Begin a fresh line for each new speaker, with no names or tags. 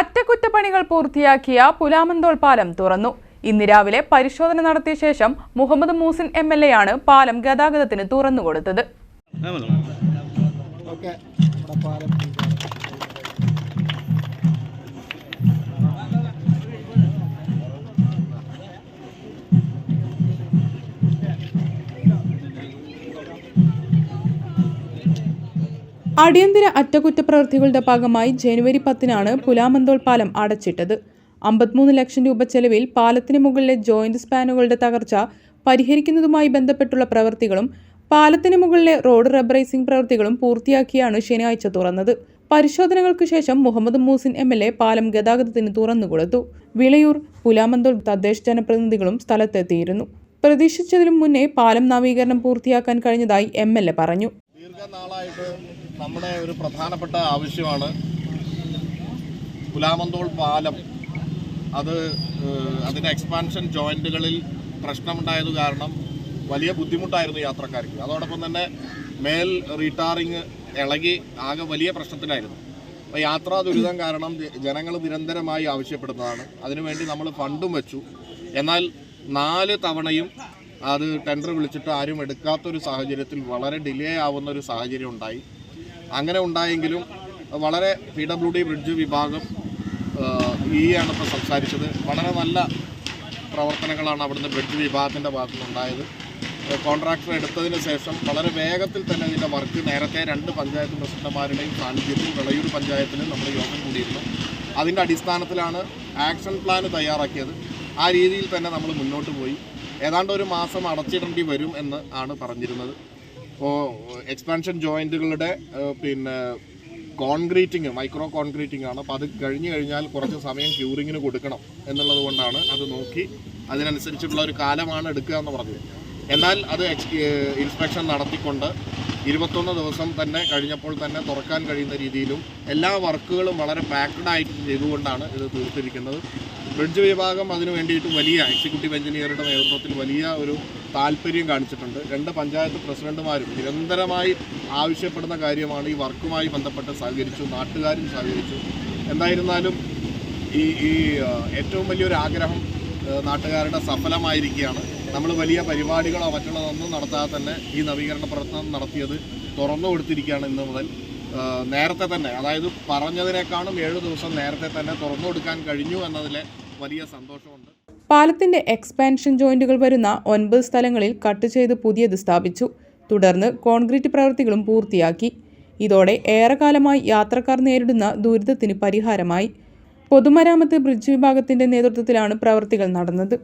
അറ്റകുറ്റപ്പണികൾ പൂർത്തിയാക്കിയ പുലാമന്തോൾ പാലം തുറന്നു. ഇന്ന് രാവിലെ പരിശോധന നടത്തിയ ശേഷം Muhammed Muhsin M L A ആണ് പാലം ഗതാഗതത്തിന് തുറന്നുകൊടുത്തത് അടിയന്തര അറ്റകുറ്റപ്രവൃത്തികളുടെ ഭാഗമായി ജനുവരി പത്തിനാണ് പുലാമന്തോൾ പാലം അടച്ചിട്ടത്. അമ്പത്തിമൂന്ന് ലക്ഷം രൂപ ചെലവിൽ പാലത്തിന് മുകളിലെ ജോയിന്റ് സ്പാനുകളുടെ തകർച്ച പരിഹരിക്കുന്നതുമായി ബന്ധപ്പെട്ടുള്ള പ്രവൃത്തികളും പാലത്തിന് മുകളിലെ റോഡ് റബ്ബറൈസിംഗ് പ്രവൃത്തികളും പൂർത്തിയാക്കിയാണ് ശനിയാഴ്ച തുറന്നത്. പരിശോധനകൾക്ക് ശേഷം Muhammed Muhsin M L A പാലം ഗതാഗതത്തിന് തുറന്നുകൊടുത്തു വിളയൂർ പുലാമന്തോൾ തദ്ദേശ ജനപ്രതിനിധികളും സ്ഥലത്തെത്തിയിരുന്നു. പ്രതീക്ഷിച്ചതിനും മുന്നേ പാലം നവീകരണം പൂർത്തിയാക്കാൻ കഴിഞ്ഞതായി എം എൽ എ പറഞ്ഞു.
ദീർഘനാളായിട്ട് നമ്മുടെ ഒരു പ്രധാനപ്പെട്ട ആവശ്യമാണ് കുലാമന്തോൾ പാലം. അത് അതിന്റെ എക്സ്പാൻഷൻ ജോയിന്റുകളിൽ പ്രശ്നമുണ്ടായത് കാരണം വലിയ ബുദ്ധിമുട്ടായിരുന്നു യാത്രക്കാർക്ക്. അതോടൊപ്പം തന്നെ മേൽ റീടാറിങ് ഇളകി ആകെ വലിയ പ്രശ്നത്തിലായിരുന്നു അപ്പോൾ യാത്രാ ദുരിതം കാരണം ജനങ്ങൾ നിരന്തരമായി ആവശ്യപ്പെടുന്നതാണ്. അതിനുവേണ്ടി നമ്മൾ ഫണ്ടും വെച്ചു. എന്നാൽ നാല് തവണയും അത് ടെൻഡർ വിളിച്ചിട്ട് ആരും എടുക്കാത്തൊരു സാഹചര്യത്തിൽ വളരെ ഡിലേ ആവുന്ന ഒരു സാഹചര്യം ഉണ്ടായി. അങ്ങനെ ഉണ്ടായെങ്കിലും വളരെ പി ഡബ്ല്യു ഡി ബ്രിഡ്ജ് വിഭാഗം ഈ ആണ് ഇപ്പോൾ സംസാരിച്ചത്. വളരെ നല്ല പ്രവർത്തനങ്ങളാണ് അവിടുന്ന് ബ്രിഡ്ജ് വിഭാഗത്തിന്റെ ഭാഗത്തുനിന്നുണ്ടായത്. കോൺട്രാക്ടർ എടുത്തതിന് ശേഷം വളരെ വേഗത്തിൽ തന്നെ ഇതിന്റെ വർക്ക് നേരത്തെ രണ്ട് പഞ്ചായത്ത് പ്രസിഡന്റുമാരുടെയും സാന്നിധ്യത്തിൽ വിളയൂർ പഞ്ചായത്തിൽ നമ്മൾ യോഗം കൂടിയിരുന്നു. അതിന്റെ അടിസ്ഥാനത്തിലാണ് ആക്ഷൻ പ്ലാൻ തയ്യാറാക്കിയത്. ആ രീതിയിൽ തന്നെ നമ്മൾ മുന്നോട്ട് പോയി. ഏതാണ്ട് ഒരു മാസം അടച്ചിടേണ്ടി വരും എന്ന് ആണ് പറഞ്ഞിരുന്നത്. എക്സ്പാൻഷൻ ജോയിന്റുകളുടെ പിന്നെ കോൺക്രീറ്റിങ് മൈക്രോ കോൺക്രീറ്റിംഗ് ആണ് അപ്പോൾ അത് കഴിഞ്ഞു കഴിഞ്ഞാൽ കുറച്ച് സമയം ക്യൂറിങ്ങിന് കൊടുക്കണം എന്നുള്ളത് കൊണ്ടാണ് അത് നോക്കി അതിനനുസരിച്ചുള്ള ഒരു കാലമാണ് എടുക്കുക എന്ന് പറഞ്ഞത്. എന്നാൽ അത് ഇൻസ്പെക്ഷൻ നടത്തിക്കൊണ്ട് ഇരുപത്തൊന്ന് ദിവസം തന്നെ കഴിഞ്ഞപ്പോൾ തന്നെ തുറക്കാൻ കഴിയുന്ന രീതിയിലും എല്ലാ വർക്കുകളും വളരെ പാക്ഡ് ആയിട്ട് ചെയ്തുകൊണ്ടാണ് ഇത് തീർത്തിരിക്കുന്നത്. ബ്രിഡ്ജ് വിഭാഗം അതിനു വേണ്ടിയിട്ട് വലിയ എക്സിക്യൂട്ടീവ് എഞ്ചിനീയറുടെ നേതൃത്വത്തിൽ വലിയ ഒരു താല്പര്യം കാണിച്ചിട്ടുണ്ട്. രണ്ട് പഞ്ചായത്ത് പ്രസിഡന്റുമാരും നിരന്തരമായി ആവശ്യപ്പെടുന്ന കാര്യമാണ് ഈ വർക്കുമായി ബന്ധപ്പെട്ട് സഹകരിച്ചു നാട്ടുകാരും സഹകരിച്ചു. എന്തായിരുന്നാലും ഈ ഈ ഏറ്റവും വലിയൊരു ആഗ്രഹം നാട്ടുകാരുടെ സഫലമായിരിക്കുകയാണ്. നമ്മൾ വലിയ പരിപാടികളോ മറ്റുള്ളതൊന്നും നടത്താതെ തന്നെ ഈ നവീകരണ പ്രവർത്തനം നടത്തിയത് തുറന്നു കൊടുത്തിരിക്കുകയാണ് ഇന്ന് മുതൽ. നേരത്തെ തന്നെ അതായത് പറഞ്ഞതിനേക്കാളും ഏഴ് ദിവസം നേരത്തെ തന്നെ തുറന്നു കൊടുക്കാൻ കഴിഞ്ഞു എന്നതിലെ വലിയ സന്തോഷമുണ്ട്.
പാലത്തിന്റെ എക്സ്പാൻഷൻ ജോയിന്റുകൾ വരുന്ന ഒൻപത് സ്ഥലങ്ങളിൽ കട്ട് ചെയ്ത് പുതിയത് സ്ഥാപിച്ചു. തുടർന്ന് കോൺക്രീറ്റ് പ്രവൃത്തികളും പൂർത്തിയാക്കി. ഇതോടെ ഏറെക്കാലമായി യാത്രക്കാർ നേരിടുന്ന ദുരിതത്തിന് പരിഹാരമായി. പൊതുമരാമത്ത് ബ്രിഡ്ജ് വിഭാഗത്തിന്റെ നേതൃത്വത്തിലാണ് പ്രവൃത്തികൾ നടന്നത്.